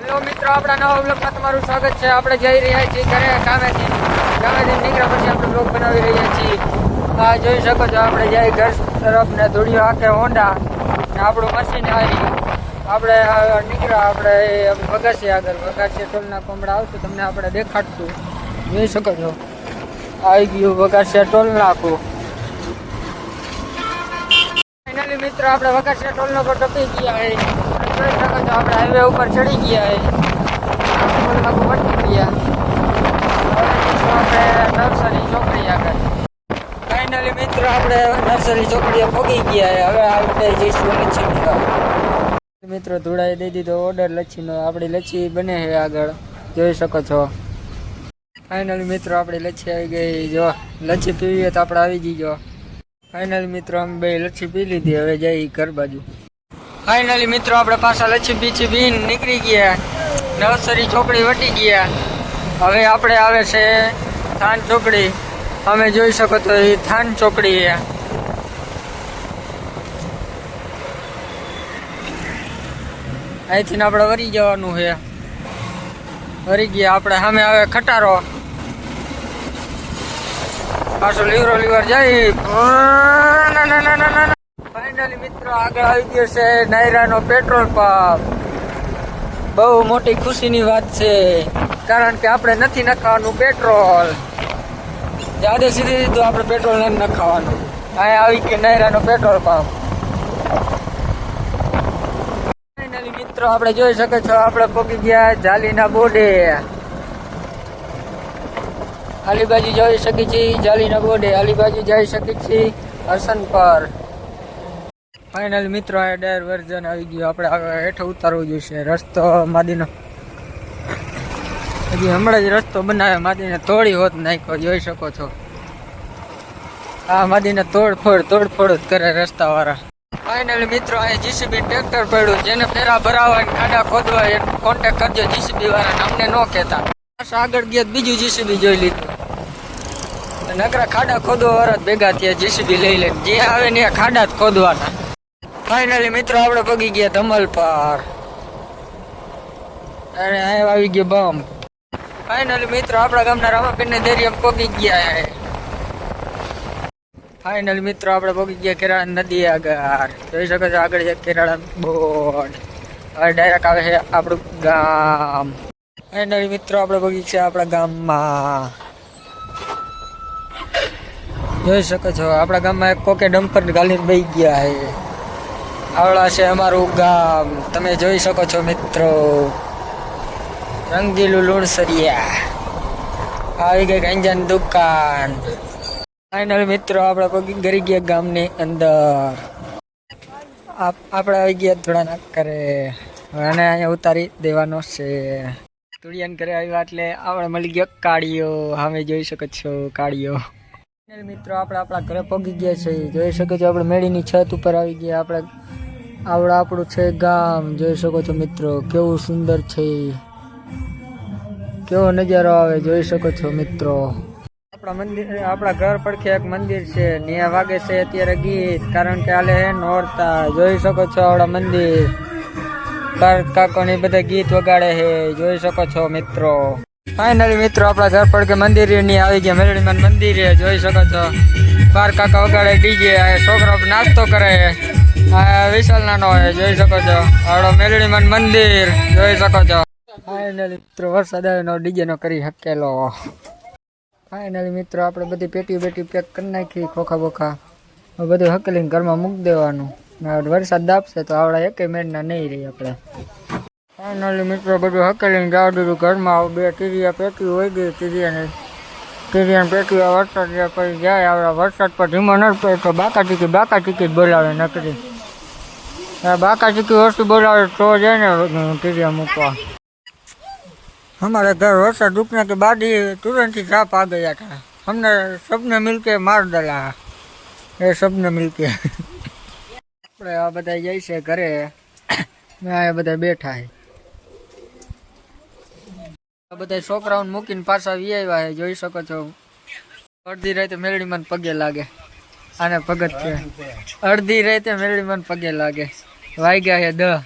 Hello મિત્રો, આપણા નવા બ્લોગમાં તમારું સ્વાગત છે. આપણે જઈ રહ્યા છીએ ઘરે કામેથી કામેથી નીકળ્યા પછી આપણે બ્લોગ બનાવી રહ્યા છીએ. આ જોઈ શકો છો, આપણે જઈ ઘર તરફ ને ધૂળિયો આખે હોંડા ને આપણું મશીન આવી. આપણે નીકળ્યા, આપણે વગાસી આગળ. વગાસી ટોલના કોમડા આવશું, તમને આપણે દેખાડશું. જોઈ શકો છો. આવી ગયું વગાસિયા ટોલ નાખું. ફાઇનલી મિત્રો, આપણે વગાસીએ ટોલનો પર ટપી ગયા આપણે હાઈવે ઉપર ચડી ગયા છે ટોલ નાકું ગયા. નર્સરી ચોકડી આગળ. ફાઇનલી મિત્રો, આપણે નર્સરી ચોકડીએ પગી ગયા હવે આપણે જઈશું લચ્છી મિત્રો ધોળાએ દઈ દીધો ઓર્ડર લચ્છીનો. આપણી લચ્છી બને છે આગળ. જોઈ શકો છો. ફાઇનલી મિત્રો, આપણી લચ્છી આવી ગઈ. જો, લચ્છી પીવીએ તો આપણે આવી જઈજો. ફાઇનલી મિત્રો, અમે બે લચ્છી પી લીધી. હવે જઈ ઘર બાજુ. ફાઇનલી મિત્રો, આપણે પાછા લચ્છી પીછી બીન નીકળી ગયા. નવસરી ચોકડી વટી ગયા. હવે આપણે આવે છે થાન ચોકડી. અમે જોઈ શકો તો એ થાન ચોકડી અહીંથી આપણે વરી જવાનું છે. વરી ગયા, આપણે સામે આવે ખટારો. પાછો લીવરો લીવર જાય. ફાઇનલી મિત્રો, આગળ આવી ગયો છે નાયરાનો પેટ્રોલ પંપ. બહુ મોટી ખુશીની વાત છે, કારણ કે આપણે નથી નખાવાનું પેટ્રોલ. જાદે સીધી દીધું આપણે પેટ્રોલ નથી નખાવાનું. અહીંયા આવી ગયો નાયરાનો પેટ્રોલ પંપ. ફાઇનલી મિત્રો, આપણે જોઈ શકો છો, આપણે પોકી ગયા જાલીના બોડે. આલી બાજુ જોઈ શકી છીએ, જાલીના બોડે. આલી બાજુ જઈ શકી છીએ હસન પર. ફાઇનલ મિત્રો, આ ડાયર વર્ઝન આવી ગયું. આપણે હવે હેઠો ઉતારવું જોઈશે. રસ્તો માદીનો હજી હમણાં જ રસ્તો બનાવ્યો માદીને તોડી હોત નાખ્યો, જોઈ શકો છો. આ માદીને તોડફોડ તોડફોડ જ કરે રસ્તાવાળા. ફાઇનલી મિત્રો અહીં જીસીબી ટ્રેક્ટર પડ્યું. જેને ફેરા ભરાવા ખાડા ખોદવા એ કોન્ટેક કરજો જીસીબી વાળાને અમને ન કહેતા. આગળ ગયા બીજું જીસીબી જોઈ લીધું. નકરા ખાડા ખોદવા વાળા જ ભેગા થયા, જીસીબી લઈ લઈને. જે આવે ને ખાડા જ ખોદવાના. ફાઇનલી મિત્રો, આપણે પગી ગયા ધમલ પર. અને અહીંયા આવી ગયો બમ. ફાઇનલી મિત્રો, આપણા ગામના રામાપીરને દરિયા પગી ગયા ફાઇનલ મિત્રો, આપણે પગી ગયા કેરાળા નદી આગળ. જોઈ શકો છો, આગળ છે કેરાળા બોર્ડ હવે ડાયરેક્ટ આવે છે આપણું ગામ. ફાઇનલી મિત્રો, આપણે પગી છે આપણા ગામમાં. જોઈ શકો છો, આપણા ગામમાં એક કોકે ડમ્પર ગાલીને બેસી ગયા છે આવડા છે અમારું ગામ. તમે જોઈ શકો છો મિત્રો. રંગીલું લુણસરિયા. આવી ગઈ ગાંજાની દુકાન. ફાઇનલ મિત્રો, આપણે પગી ગરી ગયા ગામની અંદર. આપ- આપણે આવી ગયા થોડા ના કરે અને અહીંયા ઉતારી દેવાનો છે. તુળિયાન ઘરે આવ્યા એટલે આપણે મળી ગયો કાળીઓ. સામે જોઈ શકો છો કાળીઓ. મિત્રો, આપણે આપણા ઘરે પગી ગયા છે. જોઈ શકો છો, આપણે મેળીની છત ઉપર આવી ગયા. આપણે આવડા આપણું છે ગામ. જોઈ શકો છો મિત્રો, કેવું સુંદર છે કેવો નજારો આવે જોઈ શકો છો મિત્રો. આપણા મંદિર, આપણા ઘર પડખે એક મંદિર છે. ત્યાં વાગે છે અત્યારે ગીત, કારણ કે આલે નોરતા. જોઈ શકો છો આપણા મંદિર. કાકોની બધા ગીત વગાડે છે જોઈ શકો છો મિત્રો. ફાઇનલી મિત્રો, આપણા ઘર પડખે મંદિરની આવી ગયા. મેરડીમાન મંદિર, જોઈ શકો છો. બાર કાકા વગાડે ડીજે છોકરો નાસ્તો કરે. આ વિશાલ નાનો હોય જોઈ શકો છો. આવડો મેલડીમાન મંદિર, જોઈ શકો છો. ફાઇનલી મિત્રો વરસાદ આવ્યો ડીજે નો કરી હકેલો. ફાઇનલી મિત્રો, આપણે બધી પેટી બેટી પેક કરી નાખી, ખોખા બોખા. બધું હકેલીને ઘરમાં મૂકી દેવાનું. વરસાદ દાપશે તો આવડા એકે મેળના નહીં રહી આપણે. ફાઇનલી મિત્રો, બધું હકેલીને જવા દીધું ઘરમાં આવું બે ટીરિયા પેટી હોય ગઈ ટીરિયાને ટીરિયાની પેટી વરસાદ પછી જાય, આવડા વરસાદ પર ધીમો ન પડે તો બાકા ટીકી બાકા ટીકી બોલાવે નકરી. બાકા ટીકી વસ્તુ બોલાવે તો જાય ને ટીરિયા મૂકવા हमारे घर वर्षा रुकने के बाद ही तुरंत ही सांप आ गया था हमने सबने मिलके मार डाला ये सबने मिलके આપણે આ બધા જાય છે ઘરે ને આ બધા બેઠા છે આ બધા છોકરાઓને મૂકીને પાછા વી આવ્યા છે જોઈ શકો છો અડધી રાતે મેળડી મને પગે લાગે આને ભગત છે અડધી રાતે મેળડી મને પગે લાગે વાગ્યા છે દહ.